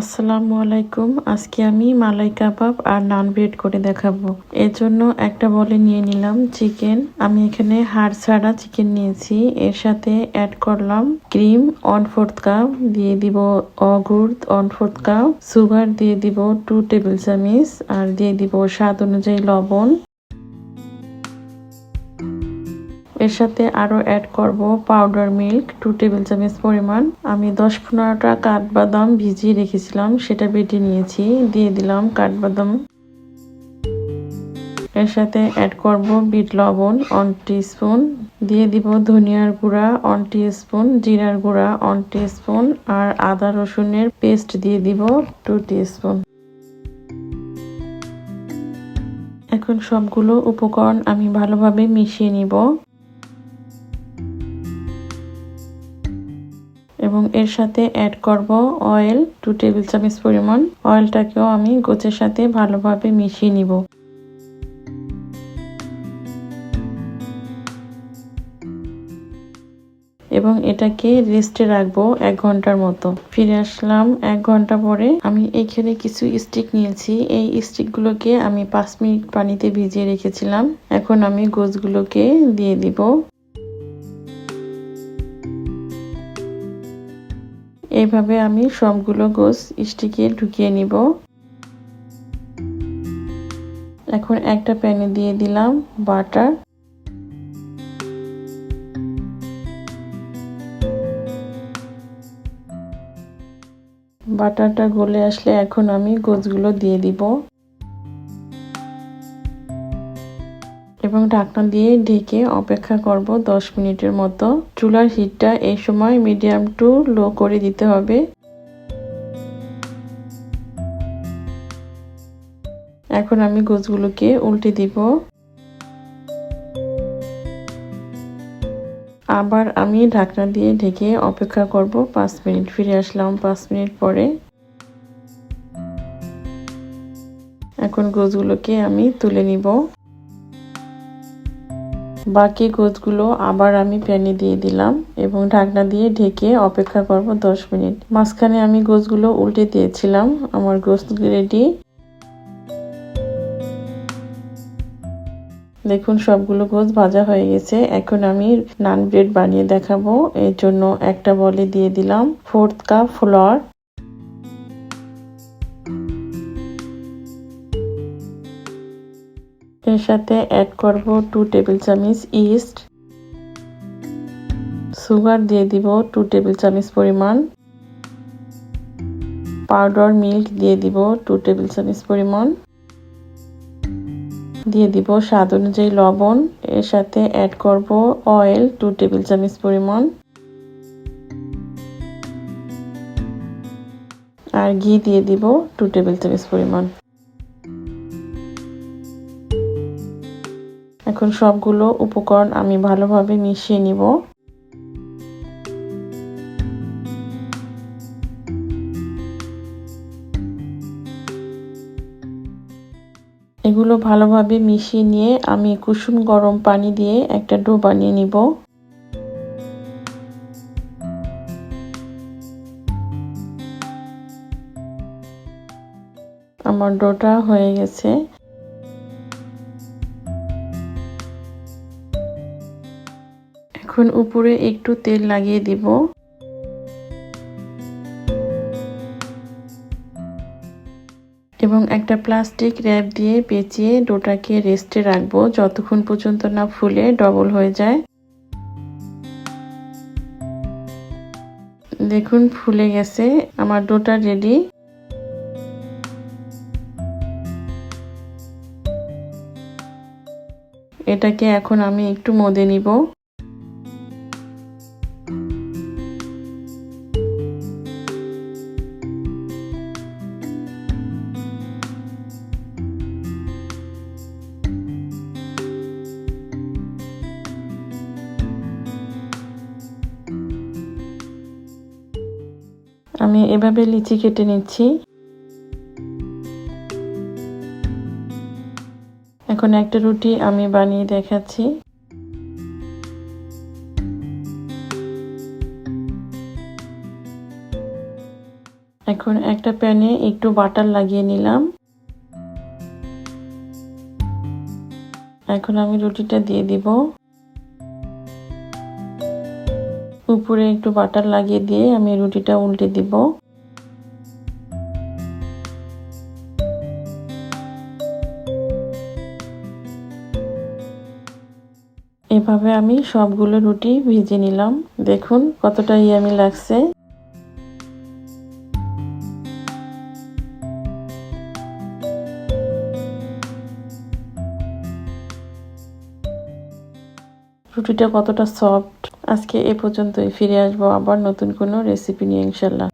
আসসালামু আলাইকুম। আজকে আমি মালাই কাবাব আর নান ব্রেড করে দেখাবো। এর জন্য একটা বলে নিয়ে নিলাম চিকেন। আমি এখানে হাড় ছাড়া চিকেন নিয়েছি। এর সাথে অ্যাড করলাম ক্রিম, ওয়ান ফোর্থ কাপ দিয়ে দিব অগুর্দ ওয়ান ফোর্থ কাপ সুগার, দিয়ে দিব টু টেবিল চামিচ, আর দিয়ে দিব স্বাদ অনুযায়ী লবণ। এর সাথে আরও অ্যাড করব পাউডার মিল্ক টু টেবিল চামচ পরিমাণ। আমি দশ পনেরোটা কাঠবাদাম ভিজিয়ে রেখেছিলাম, সেটা বেটে নিয়েছি, দিয়ে দিলাম কাঠবাদাম। এর সাথে অ্যাড করব বিট লবণ অন স্পুন দিয়ে দিব ধনিয়ার গুঁড়া অন স্পুন জিরার গুঁড়া অন স্পুন আর আদা রসুনের পেস্ট দিয়ে দিব টু স্পুন এখন সবগুলো উপকরণ আমি ভালোভাবে মিশিয়ে নিব। এবং এর সাথে অ্যাড করব অয়েল টু টেবিল চামচ পরিমাণ। অয়েলটাকেও আমি গোছের সাথে ভালোভাবে মিশিয়ে নিব। এবং এটাকে রেস্টে রাখব এক ঘণ্টার মতো। ফিরে আসলাম এক ঘণ্টা পরে। আমি এখানে কিছু স্টিক নিয়েছি। এই স্টিকগুলোকে আমি পাঁচ মিনিট পানিতে ভিজিয়ে রেখেছিলাম। এখন আমি গোছগুলোকে দিয়ে দিব। এইভাবে আমি সবগুলো গোস স্টিকে ঢুকিয়ে নিব। এখন একটা প্যানে দিয়ে দিলাম বাটার। বাটারটা গলে আসলে এখন আমি গোছগুলো দিয়ে দিব। এবং ঢাকনা দিয়ে ঢেকে অপেক্ষা করব 10 মিনিটের মতো। চুলার হিটটা এই সময় মিডিয়াম টু লো করে দিতে হবে। এখন আমি গোছগুলোকে উল্টে দিব। আবার আমি ঢাকনা দিয়ে ঢেকে অপেক্ষা করব পাঁচ মিনিট। ফিরে আসলাম পাঁচ মিনিট পরে। এখন গোছগুলোকে আমি তুলে নিব। বাকি গোছগুলো আবার আমি প্যানে দিয়ে দিলাম এবং ঢাকনা দিয়ে ঢেকে অপেক্ষা করব দশ মিনিট। মাঝখানে আমি গোছগুলো উল্টে দিয়েছিলাম, আমার গোছ রেডি। দেখুন, সবগুলো গোছ ভাজা হয়ে গেছে। এখন আমি নান ব্রেড বানিয়ে দেখাবো। এর জন্য একটা বলে দিয়ে দিলাম ফোর্থ কাপ ফ্লোর এর সাথে অ্যাড করব টু টেবিল চামচ ইস্ট সুগার দিয়ে দিব টু টেবিল চামচ পরিমাণ। পাউডার মিল্ক দিয়ে দিব টু টেবিল চামচ পরিমাণ। দিয়ে দিব স্বাদ অনুযায়ী লবণ। এর সাথে অ্যাড করব অয়েল টু টেবিল চামচ পরিমাণ। আর ঘি দিয়ে দিব টু টেবিল চামচ পরিমাণ। এখন সবগুলো উপকরণ আমি ভালোভাবে মিশিয়ে নিব। এগুলো ভালোভাবে মিশিয়ে নিয়ে আমি কুসুম গরম পানি দিয়ে একটা ডো বানিয়ে নিব। আমার ডোটা হয়ে গেছে। এখন উপরে একটু তেল লাগিয়ে দিব। এবং একটা প্লাস্টিক র্যাপ দিয়ে পেঁচিয়ে ডোটাকে রেস্টে রাখব যতক্ষণ পর্যন্ত না ফুলে ডবল হয়ে যায়। দেখুন ফুলে গেছে, আমার ডোটা রেডি এটাকে এখন আমি একটু মদে নিব। এভাবে লিচি কেটে নিচ্ছি। এখন একটা রুটি আমি বানিয়ে দেখাচ্ছি। এখন একটা প্যানে একটু বাটার লাগিয়ে নিলাম। এখন আমি রুটিটা দিয়ে দিব। উপরে একটু বাটার লাগিয়ে দিয়ে আমি রুটিটা উল্টে দিব। এভাবে আমি সবগুলো রুটি ভেজে নিলাম। দেখুন কতটা ইয়ামি লাগছে। রুটিটা কতটা সফট আজকে এ পর্যন্তই। ফিরে আসব আবার নতুন কোনো রেসিপি নিয়ে ইনশাল্লাহ।